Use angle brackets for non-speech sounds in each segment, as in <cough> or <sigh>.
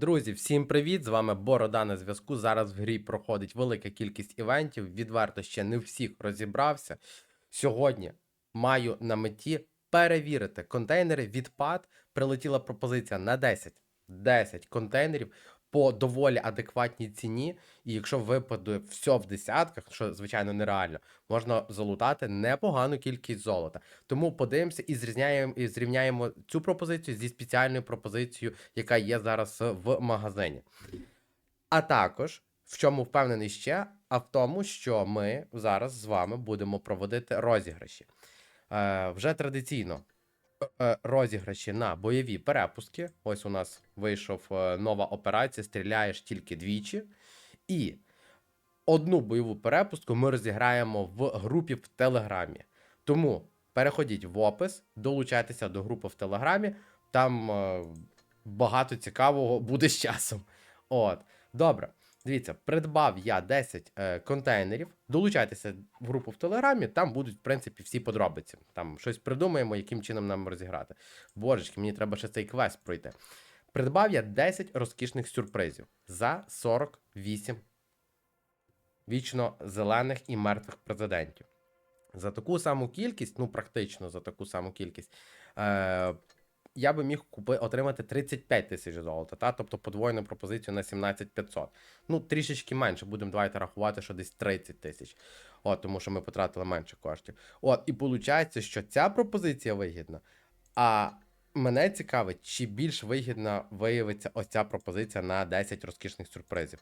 Друзі, всім привіт! З вами Борода на зв'язку. Зараз в грі проходить велика кількість івентів. Відверто ще не всіх розібрався. Сьогодні маю на меті перевірити контейнери. Відпад прилетіла пропозиція на 10. 10 контейнерів по доволі адекватній ціні. І якщо випаде все в десятках, що звичайно нереально, можна залутати непогану кількість золота. Тому подивимося і зрівняємо, і зрівняємо цю пропозицію зі спеціальною пропозицією, яка є зараз в магазині. А також, в чому впевнений ще, а в тому, що ми зараз з вами будемо проводити розіграші. Е, вже традиційно розіграші на бойові перепустки. Ось у нас вийшов е, нова операція, стріляєш тільки двічі. І одну бойову перепустку ми розіграємо в групі в Телеграмі. Тому переходіть в опис, долучайтеся до групи в Телеграмі. Там е, багато цікавого буде з часом. От, добре. Дивіться, придбав я 10 е, контейнерів. Долучайтеся в групу в Телеграмі, там будуть, в принципі, всі подробиці. Там щось придумаємо, яким чином нам розіграти. Божечки, мені треба ще цей квест пройти. Придбав я 10 розкішних сюрпризів за 48 вічно зелених і мертвих президентів. За таку саму кількість, ну практично за таку саму кількість, е, я би міг купи, отримати 35 тисяч золота, та? тобто подвоєну пропозицію на 17 500. Ну, трішечки менше, будемо давайте рахувати, що десь 30 тисяч. От, тому що ми потратили менше коштів. От, і виходить, що ця пропозиція вигідна. А мене цікавить, чи більш вигідна виявиться ось ця пропозиція на 10 розкішних сюрпризів.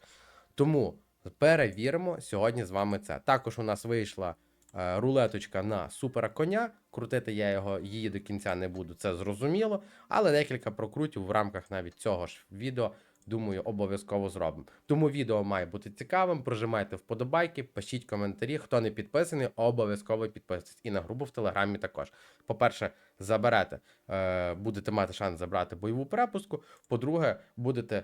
Тому перевіримо сьогодні з вами це. Також у нас вийшла рулеточка на супера коня. Крутити я його її до кінця не буду, це зрозуміло. Але декілька прокрутів в рамках навіть цього ж відео. Думаю, обов'язково зробимо. Тому відео має бути цікавим. Прожимайте вподобайки, пишіть коментарі. Хто не підписаний, обов'язково підписуйтесь. І на групу в Телеграмі також. По-перше, заберете, е, будете мати шанс забрати бойову перепустку. По-друге, будете е,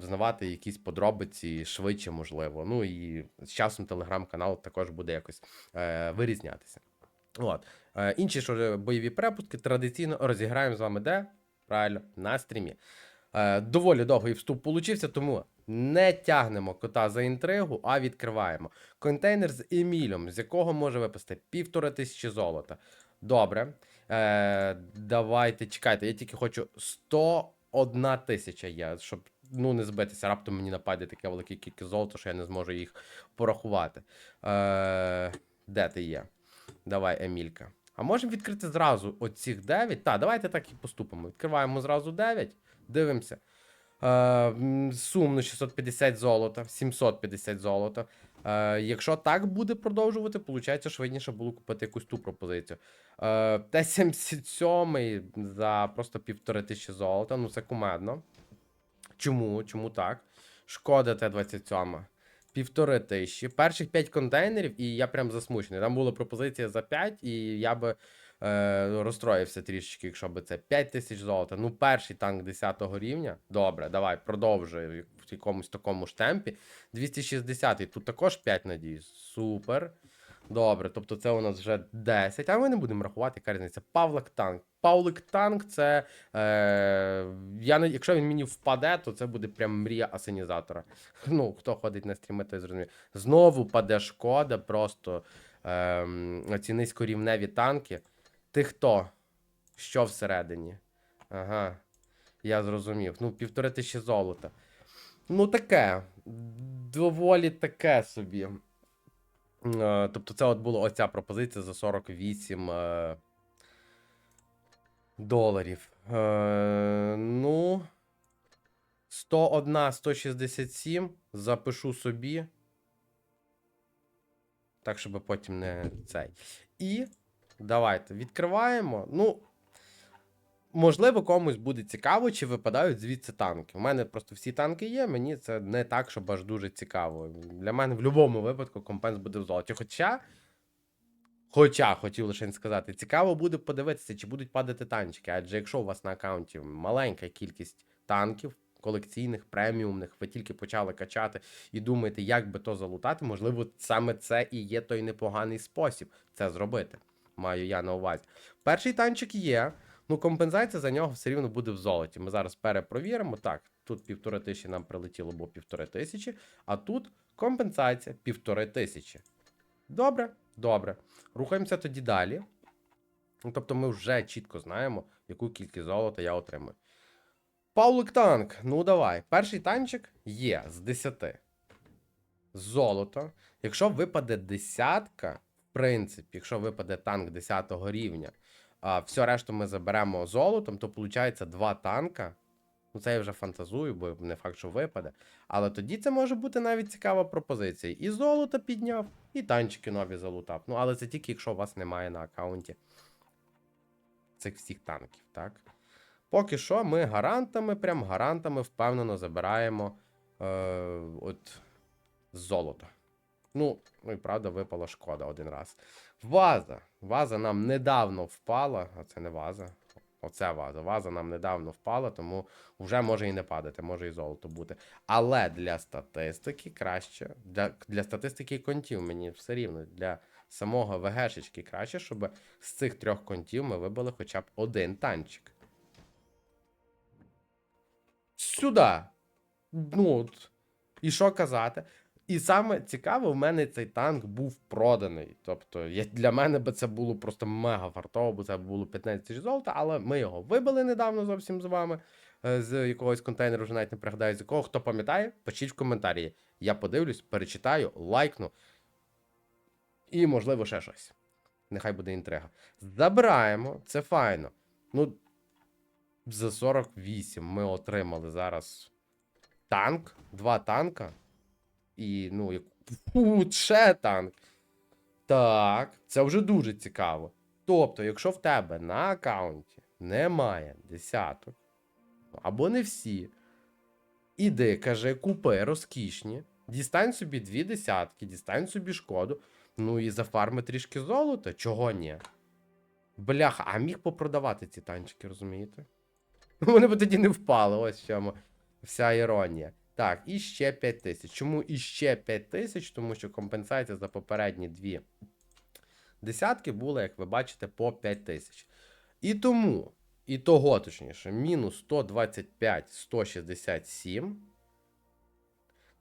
взнавати якісь подробиці швидше, можливо. Ну і з часом телеграм-канал також буде якось е, вирізнятися. От. Е, інші ж бойові перепустки традиційно розіграємо з вами де? Правильно, на стрімі. Е, доволі довгий вступ получився, тому не тягнемо кота за інтригу, а відкриваємо. Контейнер з Емілем, з якого може випасти півтора тисячі золота. Добре. Е, давайте чекайте, я тільки хочу 101 тисяча є, щоб ну, не збитися. Раптом мені нападе таке велике кількість золота, що я не зможу їх порахувати. Е, де ти є? Давай, Емілька. А можемо відкрити зразу оцих 9? Так, давайте так і поступимо. Відкриваємо зразу 9, дивимося. Е, сумно 650 золота, 750 золота. Е, якщо так буде продовжувати, виходить, швидніше було купити якусь ту пропозицію. Е, Т-77 за просто півтори тисячі золота, ну це кумедно. Чому? Чому так? Шкода Т-27. Півтори тисячі. Перших 5 контейнерів, і я прям засмучений. Там була пропозиція за 5, і я би е, розстроївся трішечки, якщо б це 5 тисяч золота. Ну, перший танк 10 рівня. Добре, давай, продовжуй в якомусь такому ж темпі. 260-й. тут також 5, надіюсь. Супер. Добре, тобто це у нас вже 10. А ми не будемо рахувати, яка різниця. Павлик танк. Павлик танк це. Е, я не, Якщо він мені впаде, то це буде прям мрія асенізатора. <laughs> Ну, хто ходить на стріми, той зрозуміє. Знову паде шкода, просто е, ці низькорівневі танки. Ти хто? Що всередині? Ага. Я зрозумів. Ну, півтори тисячі золота. Ну, таке. Доволі таке собі. Е, Тобто, це от була оця пропозиція за 48 е, доларів. Е, ну. 101, 167. Запишу собі. Так, щоб потім не цей. І давайте відкриваємо. Ну. Можливо, комусь буде цікаво, чи випадають звідси танки. У мене просто всі танки є, мені це не так, щоб аж дуже цікаво. Для мене в будь-якому випадку компенс буде в золоті. Хоча, хоча, хотів лише сказати, цікаво буде подивитися, чи будуть падати танчики. Адже якщо у вас на аккаунті маленька кількість танків, колекційних, преміумних, ви тільки почали качати і думаєте, як би то залутати, можливо, саме це і є той непоганий спосіб це зробити. Маю я на увазі. Перший танчик є. Ну, компенсація за нього все рівно буде в золоті. Ми зараз перепровіримо. Так, тут півтори тисячі нам прилетіло, бо півтори тисячі, а тут компенсація півтори тисячі. Добре, добре. Рухаємося тоді далі. Ну, тобто ми вже чітко знаємо, яку кількість золота я отримую. Паулик танк, ну давай. Перший танчик є з 10. Золото. Якщо випаде десятка, в принципі, якщо випаде танк 10 рівня, а все решту ми заберемо золотом, то виходить два танка. Ну, це я вже фантазую, бо не факт, що випаде. Але тоді це може бути навіть цікава пропозиція. І золото підняв, і танчики нові залутав. Ну, але це тільки якщо у вас немає на аккаунті цих всіх танків, так? Поки що ми гарантами, прям гарантами впевнено забираємо е, от золото. Ну, ну і правда, випала шкода один раз. Ваза. Ваза нам недавно впала, а це не ваза. Оце ваза. Ваза нам недавно впала, тому вже може і не падати, може і золото бути. Але для статистики краще. Для, для статистики контів мені все рівно. Для самого ВГшечки краще, щоб з цих трьох контів ми вибили хоча б один танчик. Сюди. Ну, от. І що казати? І саме цікаве, в мене цей танк був проданий. Тобто, я, для мене би це було просто мега фартово, бо це було 15 тисяч золота, але ми його вибили недавно зовсім з вами. е, З якогось контейнеру, вже навіть не пригадаю, з якого. Хто пам'ятає, пишіть в коментарі. Я подивлюсь, перечитаю, лайкну. І, можливо, ще щось. Нехай буде інтрига. Забираємо, це файно. Ну, за 48 ми отримали зараз танк, два танка. І, ну, як... Фу, ще танк. Так, це вже дуже цікаво. Тобто, якщо в тебе на аккаунті немає десяток, або не всі, іди, каже, купи розкішні, дістань собі дві десятки, дістань собі шкоду, ну і зафарми трішки золота, чого ні? Бляха, а міг попродавати ці танчики, розумієте? <laughs> Вони б тоді не впали, ось чому вся іронія. Так, і ще 5 тисяч. Чому і ще 5 тисяч? Тому що компенсація за попередні дві десятки була, як ви бачите, по 5 тисяч. І тому, і того точніше, мінус 125, 167.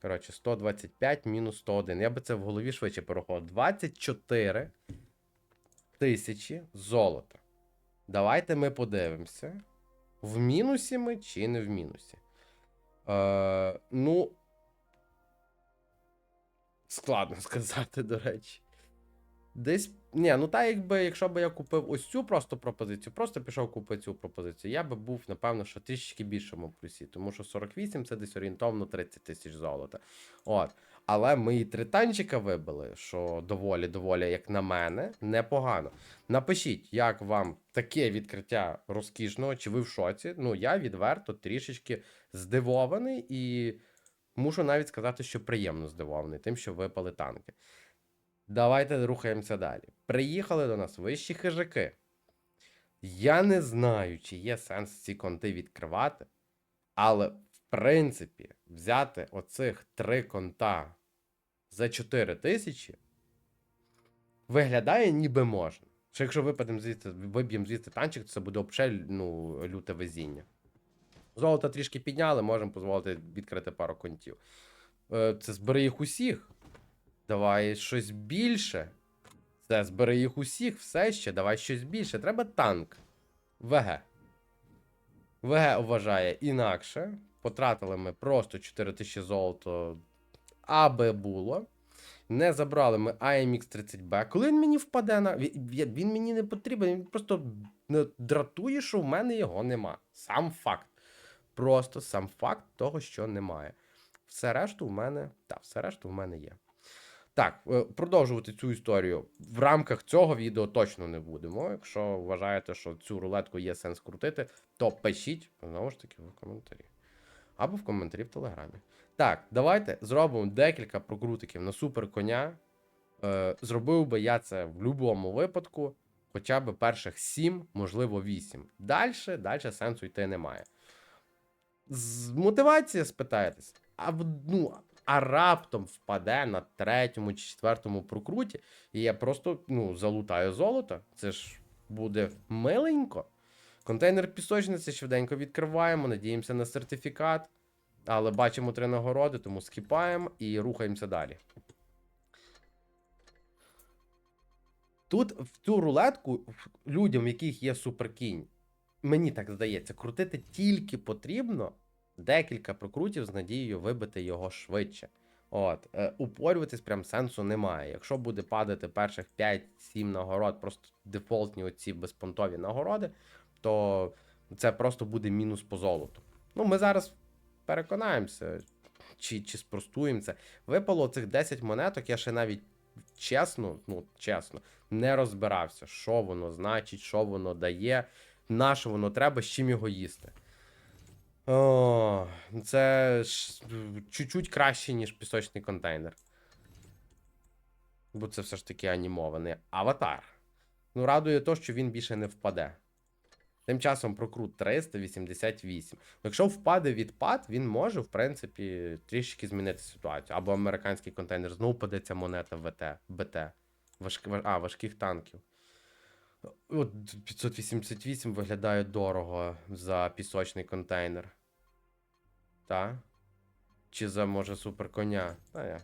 Коротше, 125 мінус 101. Я би це в голові швидше порахував. 24 тисячі золота. Давайте ми подивимося. В мінусі ми чи не в мінусі. Е, ну. Складно <laughs> сказати, до речі. Десь. Ні, ну та якби, якщо б я купив ось цю просто пропозицію, просто пішов купити цю пропозицію, я би був, напевно, що трішки більшому плюсі, тому що 48 це десь орієнтовно 30 тисяч золота. От. Але ми і три танчика вибили, що доволі, доволі, як на мене, непогано. Напишіть, як вам таке відкриття розкішного, чи ви в шоці. Ну, я відверто трішечки здивований і мушу навіть сказати, що приємно здивований тим, що випали танки. Давайте рухаємося далі. Приїхали до нас вищі хижаки. Я не знаю, чи є сенс ці конти відкривати, але, в принципі, взяти оцих три конта за 4 тисячі виглядає ніби можна. Що якщо випадемо звідси, виб'ємо звідси танчик, то це буде взагалі ну, люте везіння. Золото трішки підняли, можемо дозволити відкрити пару контів. Е, Це збери їх усіх. Давай щось більше. Це збери їх усіх, все ще, давай щось більше. Треба танк. ВГ. ВГ вважає інакше. Потратили ми просто 4000 золото, аби було. Не забрали ми AMX 30B. Коли він мені впаде на. Він, мені не потрібен, він просто дратує, що в мене його нема. Сам факт. Просто сам факт того, що немає. Все решту в мене. Так, все решту в мене є. Так, е, продовжувати цю історію в рамках цього відео точно не будемо. Якщо вважаєте, що цю рулетку є сенс крутити, то пишіть знову ж таки в коментарі. Або в коментарі в телеграмі. Так, давайте зробимо декілька прокрутиків на супер коня. Е, зробив би я це в будь-якому випадку, хоча б перших 7, можливо, 8. Далі, далі сенсу йти немає. З мотивація спитаєтесь, а ну, а раптом впаде на третьому чи четвертому прокруті, і я просто ну, залутаю золото. Це ж буде миленько. Контейнер пісочниці швиденько відкриваємо, надіємося на сертифікат. Але бачимо три нагороди, тому скіпаємо і рухаємося далі. Тут в цю рулетку людям, в яких є суперкінь, мені так здається, крутити тільки потрібно декілька прокрутів з надією вибити його швидше. От, е, упорюватись прям сенсу немає. Якщо буде падати перших 5-7 нагород, просто дефолтні оці безпонтові нагороди, то це просто буде мінус по золоту. Ну, ми зараз переконаємося, чи, чи спростуємо це. Випало цих 10 монеток, я ще навіть чесно, ну, чесно, не розбирався, що воно значить, що воно дає, на що воно треба, з чим його їсти. О, це чуть-чуть краще, ніж пісочний контейнер. Бо це все ж таки анімований аватар. Ну, радує то, що він більше не впаде. Тим часом прокрут 388. Якщо впаде відпад, він може, в принципі, трішки змінити ситуацію. Або американський контейнер знову падеться монета ВТ, БТ. Важк... А, важких танків. От 588 виглядає дорого за пісочний контейнер. Та? Чи за може суперконя? Та я.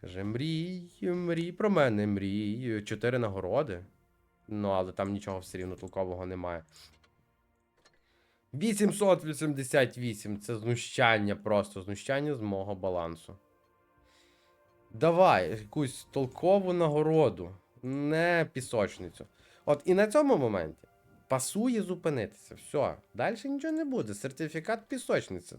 Каже, мрій, мрій про мене, мрій. Чотири нагороди. Ну, але там нічого все рівно толкового немає. 888 це знущання просто, знущання з мого балансу. Давай якусь толкову нагороду, не пісочницю. От і на цьому моменті пасує зупинитися. Все, далі нічого не буде. Сертифікат пісочниці.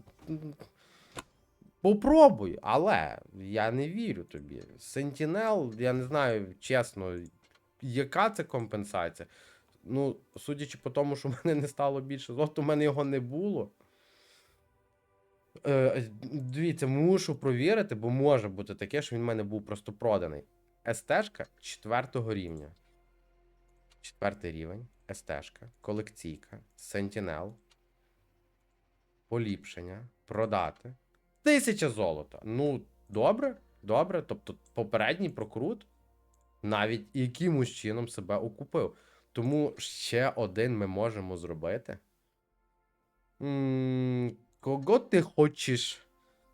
Попробуй, але я не вірю тобі. Сентінел, я не знаю, чесно, яка це компенсація? Ну, судячи по тому, що в мене не стало більше золота, у мене його не було. Е, дивіться, мушу провірити, бо може бути таке, що він в мене був просто проданий. СТ-шка четвертого рівня. Четвертий рівень. СТ-шка, колекційка, Sentinel. Поліпшення. Продати. Тисяча золота. Ну, добре, добре. Тобто попередній прокрут навіть якимось чином себе окупив. Тому ще один ми можемо зробити. м кого ти хочеш?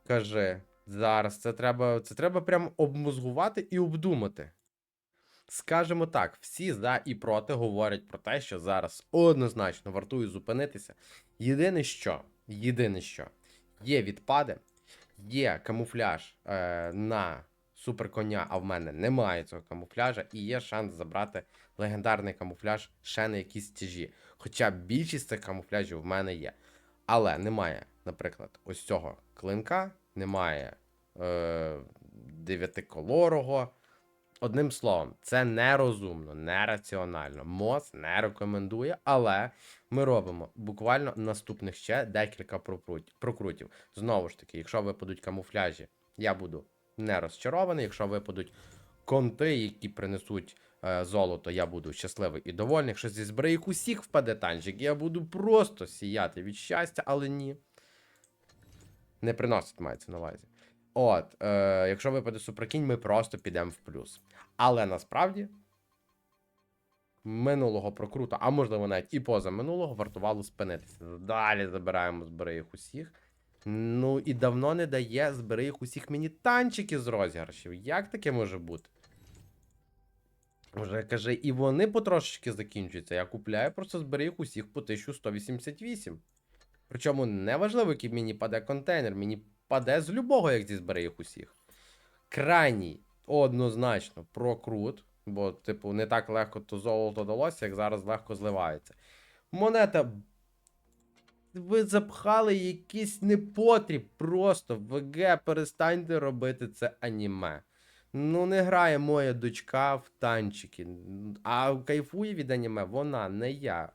Каже. Зараз це треба, це треба прям обмозгувати і обдумати. Скажемо так, всі за і проти говорять про те, що зараз однозначно вартує зупинитися. Єдине що, єдине що, є відпади, є камуфляж е, на суперконя, а в мене немає цього камуфляжа, і є шанс забрати легендарний камуфляж ще на якісь тяжі. Хоча більшість цих камуфляжів в мене є. Але немає, наприклад, ось цього клинка, немає е, дев'ятиколорого. Одним словом, це нерозумно, нераціонально. МОЗ не рекомендує, але ми робимо буквально наступних ще декілька прокрутів. Знову ж таки, якщо випадуть камуфляжі, я буду не розчарований. Якщо випадуть конти, які принесуть е, золото, я буду щасливий і довольний. Якщо зі зброїх усіх впаде танчик, я буду просто сіяти від щастя, але ні. Не приносить мається на увазі. От, е, якщо випаде суперкінь, ми просто підемо в плюс. Але насправді минулого прокрута, а можливо навіть і поза минулого, вартувало спинитися. Далі забираємо збери усіх. Ну і давно не дає збери їх усіх мені танчики з розіграшів. Як таке може бути? Вже каже, і вони потрошечки закінчуються. Я купляю просто збери їх усіх по 1188. Причому неважливо, який мені паде контейнер, мені паде з любого, як зі їх усіх. Крайній однозначно прокрут, бо, типу, не так легко то золото далося, як зараз легко зливається. Монета. Ви запхали якийсь непотріб просто. ВГ, перестаньте робити це аніме. Ну, не грає моя дочка в танчики. А кайфує від аніме вона, не я.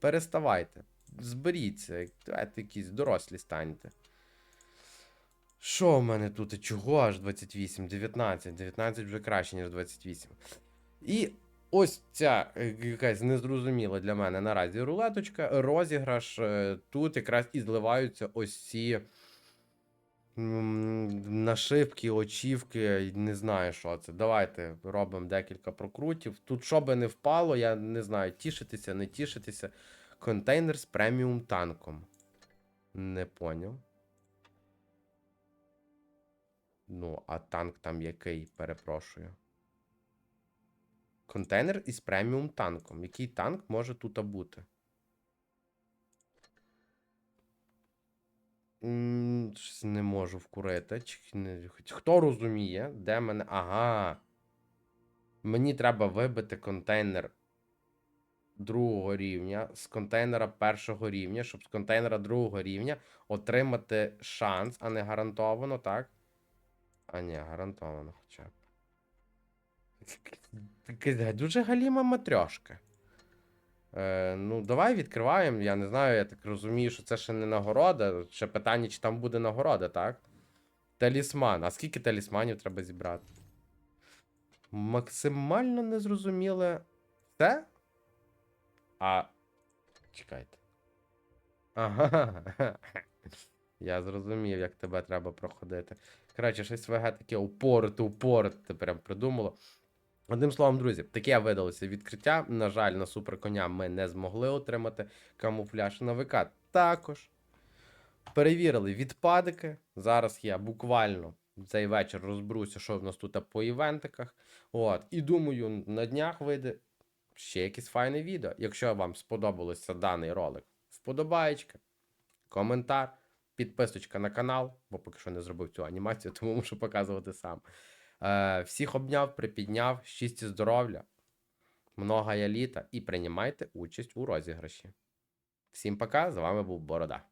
Переставайте. Зберіться, давайте якісь дорослі станьте. Що в мене тут? Чого аж 28? 19. 19 вже краще, ніж 28. І ось ця е, якась незрозуміла для мене наразі рулеточка, розіграш. е, Тут якраз і зливаються ось ці Нашивки, очівки, не знаю, що це. Давайте робимо декілька прокрутів. Тут, що би не впало, я не знаю, тішитися, не тішитися. Контейнер з преміум танком. Не поняв. Ну, а танк там який, перепрошую. Контейнер із преміум танком. Який танк може тут бути? Щось не можу вкурити. Хто розуміє, де мене. Ага. Мені треба вибити контейнер другого рівня з контейнера першого рівня, щоб з контейнера другого рівня отримати шанс, а не гарантовано, так? А ні, гарантовано хоча б. Дуже галіма матрьошка. Е, ну, давай відкриваємо. Я не знаю, я так розумію, що це ще не нагорода. Ще питання, чи там буде нагорода, так? Талісман. А скільки талісманів треба зібрати? Максимально незрозуміле. Все? А. Чекайте. Ага. <laughs> Я зрозумів, як тебе треба проходити. Коротше, щось ВГ таке упорите, упорите ти прям придумало. Одним словом, друзі, таке видалося відкриття. На жаль, на суперконя ми не змогли отримати камуфляж на ВК. Також перевірили відпадики. Зараз я буквально цей вечір розберуся, що в нас тут по івентиках. От. І думаю, на днях вийде ще якесь файне відео. Якщо вам сподобався даний ролик, вподобаєчка, коментар, підписочка на канал, бо поки що не зробив цю анімацію, <laughs> тому мушу показувати сам. Е, всіх обняв, припідняв, щасті здоров'я, много літа і приймайте участь у розіграші. Всім пока, з вами був Борода.